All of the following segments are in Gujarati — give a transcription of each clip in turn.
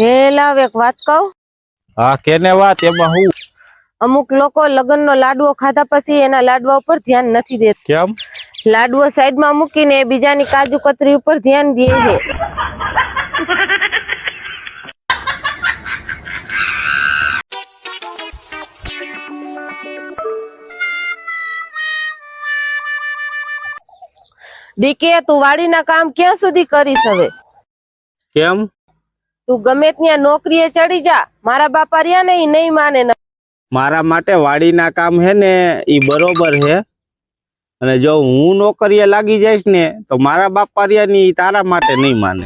હે લાવ એક વાત કહું? હા કેને વાત? એમાં હું? અમુક લોકો લગ્નનો લાડવો ખાધા પછી એના લાડવા ઉપર ધ્યાન નથી દેતા. કેમ? લાડવો સાઈડમાં મૂકીને બીજાની કાજુ કતરી ઉપર ધ્યાન દે છે. દીકે તું વાડીના કામ ક્યાં સુધી કરીશ હવે? કેમ? તું ગમે ત્યાં નોકરીએ ચડી જા. મારા બાપા રહ્યા ને એ નહીં માને મારા માટે વાડીના કામ હે ને ઈ બરોબર હે. અને જો હું નોકરીએ લાગી જઈશ ને તો મારા બાપારિયા ની તારા માટે નહીં માને.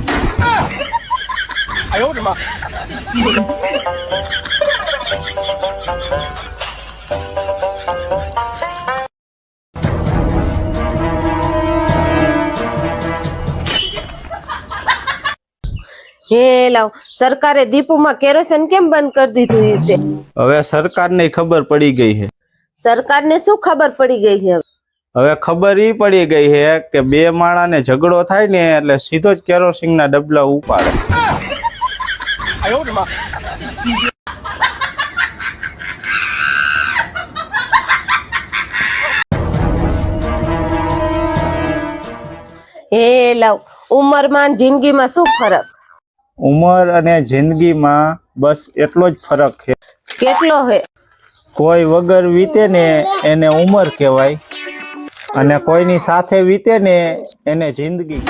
હે લાવ સરકારે દીપુમાં કેરોસીન કેમ બંધ કરી દીધું છે હવે સરકારને ખબર પડી ગઈ છે. સરકારને શું ખબર પડી ગઈ છે હવે? ખબર ઈ પડી ગઈ છે કે બે માણાને ઝઘડો થાય ને એટલે સીધો જ કેરોસીન ના ડબલા ઉપાડે. હે લાવ ઉંમરમાં જિંદગીમાં શું ફરક? ઉંમર અને જિંદગીમાં બસ એટલો જ ફરક છે કેટલો હે કોઈ વગર વીતે ને એને ઉંમર કહેવાય અને કોઈની સાથે વીતે ને એને જિંદગી.